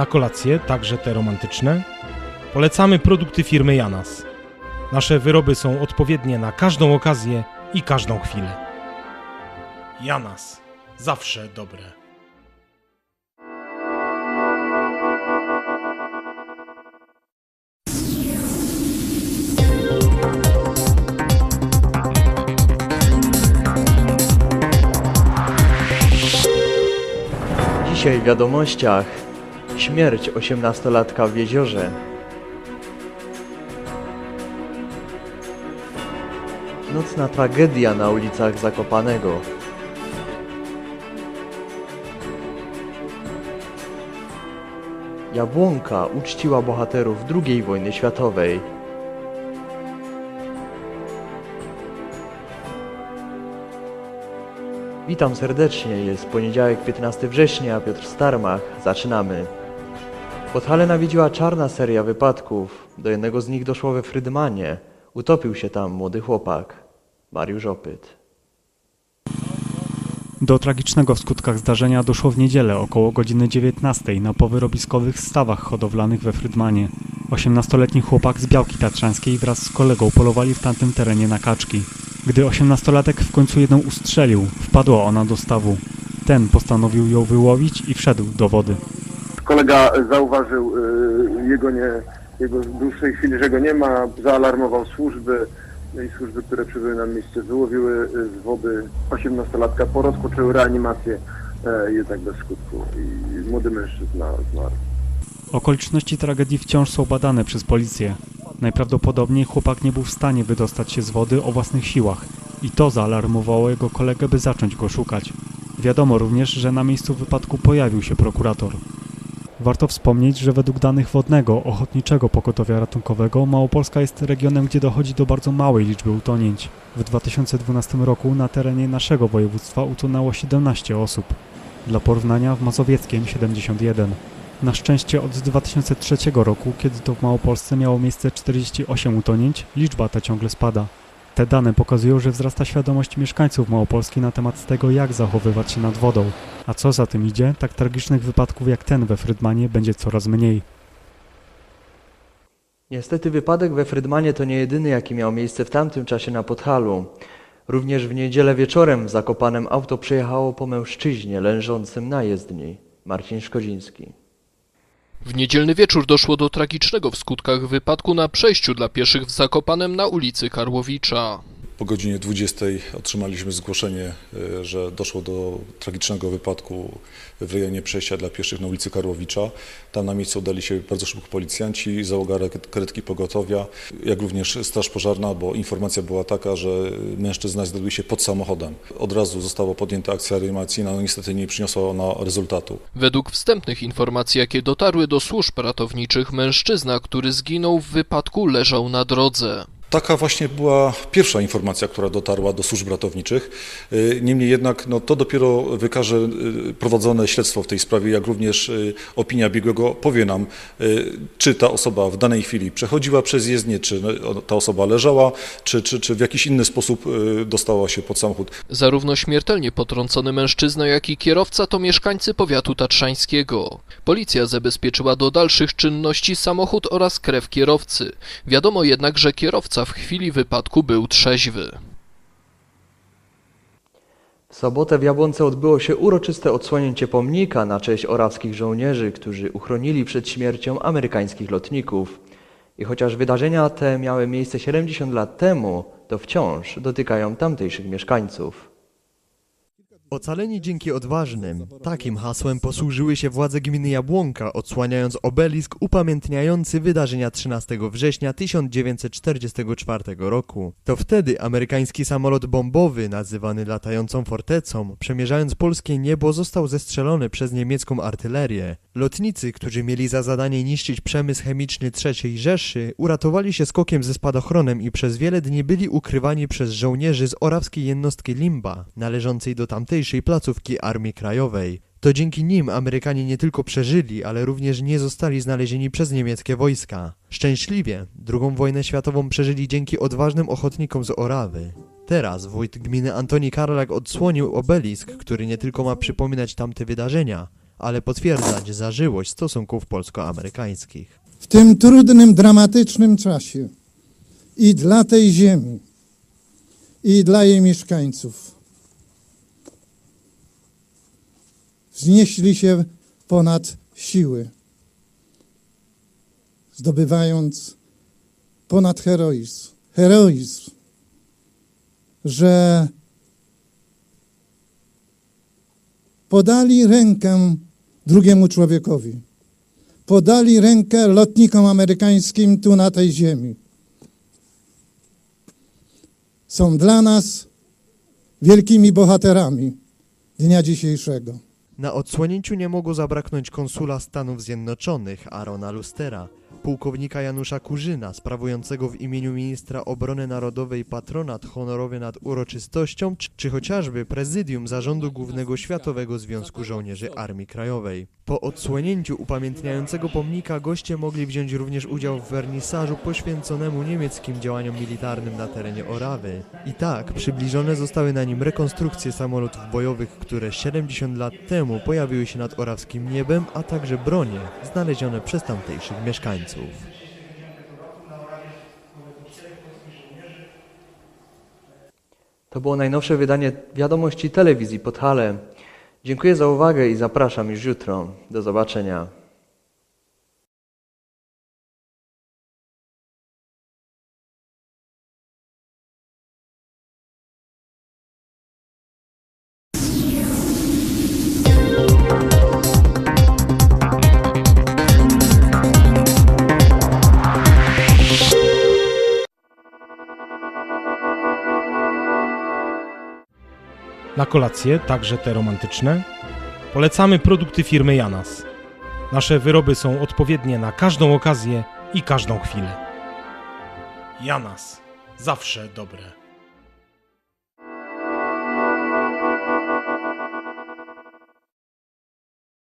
Na kolacje, także te romantyczne, polecamy produkty firmy Janas. Nasze wyroby są odpowiednie na każdą okazję i każdą chwilę. Janas. Zawsze dobre. Dzisiaj w wiadomościach śmierć osiemnastolatka w jeziorze. Nocna tragedia na ulicach Zakopanego. Jabłonka uczciła bohaterów II wojny światowej. Witam serdecznie, jest poniedziałek 15 września, Piotr Starmach, zaczynamy. Podhale nawiedziła czarna seria wypadków. Do jednego z nich doszło we Frydmanie. Utopił się tam młody chłopak, Mariusz Opyt. Do tragicznego w skutkach zdarzenia doszło w niedzielę około godziny 19 na powyrobiskowych stawach hodowlanych we Frydmanie. 18-letni chłopak z Białki Tatrzańskiej wraz z kolegą polowali w tamtym terenie na kaczki. Gdy 18-latek w końcu jedną ustrzelił, wpadła ona do stawu. Ten postanowił ją wyłowić i wszedł do wody. Kolega zauważył y, jego, nie, jego w dłuższej chwili, że go nie ma, zaalarmował służby i służby, które przybyły na miejsce, wyłowiły y, z wody 18-latka, porozpoczęły reanimację, e, jednak bez skutku i młody mężczyzna zmarł. Okoliczności tragedii wciąż są badane przez policję. Najprawdopodobniej chłopak nie był w stanie wydostać się z wody o własnych siłach i to zaalarmowało jego kolegę, by zacząć go szukać. Wiadomo również, że na miejscu wypadku pojawił się prokurator. Warto wspomnieć, że według danych Wodnego Ochotniczego Pogotowia Ratunkowego Małopolska jest regionem, gdzie dochodzi do bardzo małej liczby utonięć. W 2012 roku na terenie naszego województwa utonęło 17 osób. Dla porównania w Mazowieckiem 71. Na szczęście od 2003 roku, kiedy to w Małopolsce miało miejsce 48 utonięć, liczba ta ciągle spada. Te dane pokazują, że wzrasta świadomość mieszkańców Małopolski na temat tego, jak zachowywać się nad wodą. A co za tym idzie, tak tragicznych wypadków jak ten we Frydmanie będzie coraz mniej. Niestety wypadek we Frydmanie to nie jedyny, jaki miał miejsce w tamtym czasie na Podhalu. Również w niedzielę wieczorem w Zakopanem auto przejechało po mężczyźnie leżącym na jezdni. Marcin Szkodziński. W niedzielny wieczór doszło do tragicznego w skutkach wypadku na przejściu dla pieszych w Zakopanem na ulicy Karłowicza. Po godzinie 20 otrzymaliśmy zgłoszenie, e, że doszło do tragicznego wypadku w rejonie przejścia dla pieszych na ulicy Karłowicza. Tam na miejscu udali się bardzo szybko policjanci, załoga karetki pogotowia, jak również straż pożarna, bo informacja była taka, że mężczyzna znajduje się pod samochodem. Od razu została podjęta akcja reanimacyjna, no niestety nie przyniosła ona rezultatu. Według wstępnych informacji, jakie dotarły do służb ratowniczych, mężczyzna, który zginął w wypadku, leżał na drodze. Taka właśnie była pierwsza informacja, która dotarła do służb ratowniczych. Y, Niemniej jednak no, to dopiero wykaże y, prowadzone śledztwo w tej sprawie, jak również y, opinia biegłego powie nam, czy ta osoba w danej chwili przechodziła przez jezdnię, czy no, ta osoba leżała, czy, czy, czy w jakiś inny sposób dostała się pod samochód. Zarówno śmiertelnie potrącony mężczyzna, jak i kierowca to mieszkańcy powiatu tatrzańskiego. Policja zabezpieczyła do dalszych czynności samochód oraz krew kierowcy. Wiadomo jednak, że kierowca w chwili wypadku był trzeźwy. W sobotę w Jabłonce odbyło się uroczyste odsłonięcie pomnika na cześć orawskich żołnierzy, którzy uchronili przed śmiercią amerykańskich lotników. I chociaż wydarzenia te miały miejsce 70 lat temu, to wciąż dotykają tamtejszych mieszkańców. Ocaleni dzięki odważnym. Takim hasłem posłużyły się władze gminy Jabłonka, odsłaniając obelisk upamiętniający wydarzenia 13 września 1944 roku. To wtedy amerykański samolot bombowy, nazywany latającą fortecą, przemierzając polskie niebo, został zestrzelony przez niemiecką artylerię. Lotnicy, którzy mieli za zadanie niszczyć przemysł chemiczny III Rzeszy, uratowali się skokiem ze spadochronem i przez wiele dni byli ukrywani przez żołnierzy z orawskiej jednostki Limba, należącej do tamtejszej placówki Armii Krajowej. To dzięki nim Amerykanie nie tylko przeżyli, ale również nie zostali znalezieni przez niemieckie wojska. Szczęśliwie II wojnę światową przeżyli dzięki odważnym ochotnikom z Orawy. Teraz wójt gminy Antoni Karlak odsłonił obelisk, który nie tylko ma przypominać tamte wydarzenia, ale potwierdzać zażyłość stosunków polsko-amerykańskich. w tym trudnym, dramatycznym czasie i dla tej ziemi, i dla jej mieszkańców. Wznieśli się ponad siły, zdobywając ponad heroizm. Heroizm, że podali rękę drugiemu człowiekowi podali rękę lotnikom amerykańskim tu na tej ziemi. Są dla nas wielkimi bohaterami dnia dzisiejszego. Na odsłonięciu nie mogło zabraknąć konsula Stanów Zjednoczonych Arona Lustera, pułkownika Janusza Kurzyna, sprawującego w imieniu ministra obrony narodowej patronat honorowy nad uroczystością, czy, chociażby prezydium zarządu głównego Światowego Związku Żołnierzy Armii Krajowej. Po odsłonięciu upamiętniającego pomnika goście mogli wziąć również udział w wernisażu poświęconemu niemieckim działaniom militarnym na terenie Orawy. I tak przybliżone zostały na nim rekonstrukcje samolotów bojowych, które 70 lat temu pojawiły się nad orawskim niebem, a także bronie znalezione przez tamtejszych mieszkańców. To było najnowsze wydanie wiadomości telewizji Podhale. Dziękuję za uwagę i zapraszam już jutro. Do zobaczenia. Na kolacje, także te romantyczne, polecamy produkty firmy Janas. Nasze wyroby są odpowiednie na każdą okazję i każdą chwilę. Janas. Zawsze dobre.